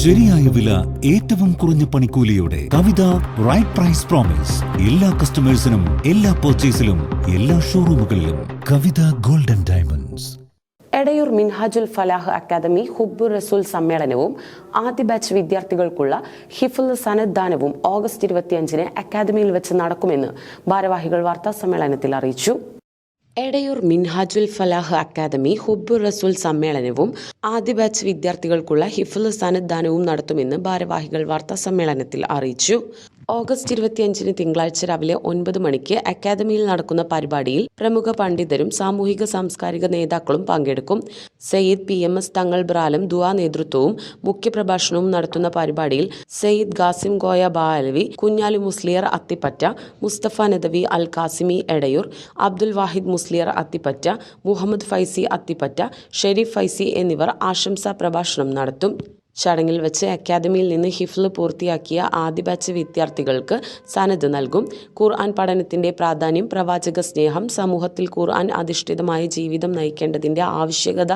ശരിയായ വില ഏറ്റവും കുറഞ്ഞ പണിക്കൂലിയോടെ കവിത റൈറ്റ് പ്രൈസ് പ്രോമിസ് എല്ലാ കസ്റ്റമേഴ്സിനും എല്ലാ പർച്ചേസിലും എല്ലാ ഷോറൂമുകളിലും Kavitha golden diamonds Edayur Minhajul Falah academy Hubbur Rasool സമ്മേളനവും ആദ്യ ബാച്ച് വിദ്യാർത്ഥികൾക്കുള്ള ഹിഫുൽ സനദ്ദാനവും ഓഗസ്റ്റ് ഇരുപത്തിയഞ്ചിന് അക്കാദമിയിൽ വെച്ച് നടക്കുമെന്ന് ഭാരവാഹികൾ വാർത്താ സമ്മേളനത്തിൽ അറിയിച്ചു. എടയൂർ മിൻഹാജുൽ ഫലാഹ് അക്കാദമി ഹുബ്ബുർ റസൂൽ സമ്മേളനവും ആദ്യ ബാച്ച് വിദ്യാർത്ഥികൾക്കുള്ള ഹിഫുൽ സനദ് ദാനവും നടത്തുമെന്ന് ഭാരവാഹികൾ വാർത്താ സമ്മേളനത്തിൽ അറിയിച്ചു. ഓഗസ്റ്റ് ഇരുപത്തിയഞ്ചിന് തിങ്കളാഴ്ച രാവിലെ ഒൻപത് മണിക്ക് അക്കാദമിയിൽ നടക്കുന്ന പരിപാടിയിൽ പ്രമുഖ പണ്ഡിതരും സാമൂഹിക സാംസ്കാരിക നേതാക്കളും പങ്കെടുക്കും. സയ്യിദ് പി എം എസ് തങ്ങൾ ബ്രാലം ദുവാ നേതൃത്വവും മുഖ്യപ്രഭാഷണവും നടത്തുന്ന പരിപാടിയിൽ സയ്യിദ് ഖാസിം ഗോയ ബാലവി കുഞ്ഞാലി മുസ്ലിയർ അത്തിപ്പറ്റ മുസ്തഫ നദവി അൽ കാസിമി എടയൂർ അബ്ദുൽ വാഹിദ് മുസ്ലിയർ അത്തിപ്പറ്റ മുഹമ്മദ് ഫൈസി അത്തിപ്പറ്റ ഷെരീഫ് ഫൈസി എന്നിവർ ആശംസാ പ്രഭാഷണം നടത്തും. ചടങ്ങിൽ വെച്ച് അക്കാദമിയിൽ നിന്ന് ഹിഫ്ല് പൂർത്തിയാക്കിയ ആദ്യ ബാച്ച് വിദ്യാർത്ഥികൾക്ക് സനദ് നൽകും. ഖുർആൻ പഠനത്തിന്റെ പ്രാധാന്യം പ്രവാചക സ്നേഹം സമൂഹത്തിൽ ഖുർആൻ അധിഷ്ഠിതമായ ജീവിതം നയിക്കേണ്ടതിന്റെ ആവശ്യകത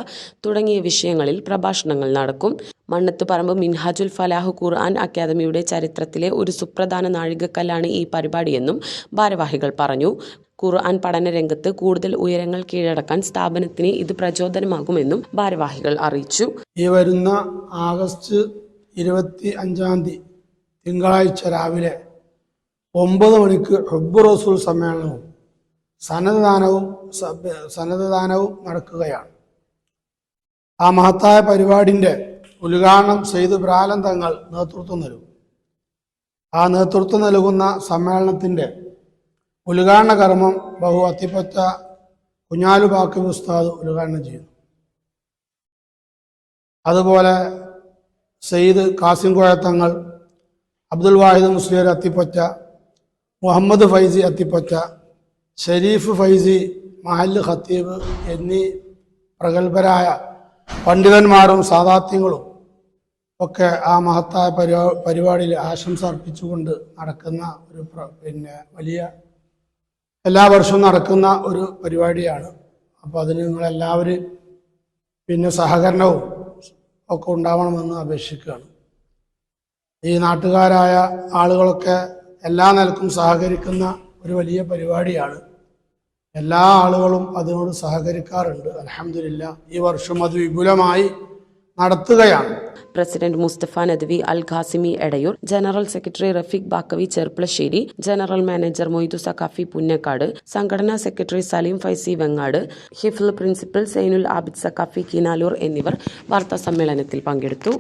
തുടങ്ങിയ വിഷയങ്ങളിൽ പ്രഭാഷണങ്ങൾ നടക്കും. മണ്ണത്ത് പറമ്പ് മിൻഹാജുൽ ഫലാഹ് ഖുർആൻ അക്കാദമിയുടെ ചരിത്രത്തിലെ ഒരു സുപ്രധാന നാഴികക്കല്ലാണ് ഈ പരിപാടിയെന്നും ഭാരവാഹികൾ പറഞ്ഞു. ഖുർആൻ പഠന രംഗത്ത് കൂടുതൽ ഉയരങ്ങൾ കീഴടക്കാൻ സ്ഥാപനത്തിന് ഇത് പ്രചോദനമാകുമെന്നും ഭാരവാഹികൾ അറിയിച്ചു. ഈ വരുന്ന ആഗസ്റ്റ് ഇരുപത്തി അഞ്ചാം തീയതി തിങ്കളാഴ്ച രാവിലെ ഒമ്പത് മണിക്ക് ഹബ്ബു റസൂൽ സമ്മേളനവും സന്നദ്ധദാനവും സന്നദ്ധദാനവും നടക്കുകയാണ്. ആ മഹത്തായ പരിപാടിന്റെ ഉദ്ഘാടനം സെയ്ദ് ബ്രാലം തങ്ങൾ നേതൃത്വം നൽകും. ആ നേതൃത്വം നൽകുന്ന സമ്മേളനത്തിന്റെ ഉദ്ഘാടന കർമ്മം ബഹു അത്തിപ്പറ്റ കുഞ്ഞാലു ബാക്കി ഉസ്താദ് ഉദ്ഘാടനം ചെയ്യുന്നു അതുപോലെ സയ്യിദ് കാസിം കോയത്തങ്ങൾ അബ്ദുൽ വാഹിദ് മുസ്ലിയർ അത്തിപ്പറ്റ മുഹമ്മദ് ഫൈസി അത്തിപ്പറ്റ ഷരീഫ് ഫൈസി മഹല്ല് ഖത്തീബ് എന്നീ പ്രഗത്ഭരായ പണ്ഡിതന്മാരും സാദാത്യങ്ങളും ഒക്കെ ആ മഹത്തായ പരിപാടിയിൽ ആശംസ അർപ്പിച്ചുകൊണ്ട് നടക്കുന്ന ഒരു പിന്നെ വലിയ എല്ലാ വർഷവും നടക്കുന്ന ഒരു പരിപാടിയാണ്. അപ്പോൾ അതിന് നിങ്ങളെല്ലാവരും പിന്നെ സഹകരണവും ഒക്കെ ഉണ്ടാവണമെന്ന് അപേക്ഷിക്കുകയാണ്. ഈ നാട്ടുകാരായ ആളുകളൊക്കെ എല്ലാ നിലക്കും സഹകരിക്കുന്ന ഒരു വലിയ പരിപാടിയാണ്. എല്ലാ ആളുകളും അതിനോട് സഹകരിക്കാറുണ്ട്. അലഹമില്ല ഈ വർഷം അത് വിപുലമായി നടത്തുകയാണ്. President Musthafa Nadvi Al Qasimi Edayur general secretary Rafeeq Baqavi Cherpulassery general manager Moidu Saqafi Punnakkad സംഘടനാ സെക്രട്ടറി സലീം ഫൈസി വെങ്ങാട് ഹിഫ്ൽ പ്രിൻസിപ്പൽ സൈനുൽ ആബിദ് സഖാഫി കിനാലൂർ എന്നിവർ വാർത്താ സമ്മേളനത്തിൽ പങ്കെടുത്തു.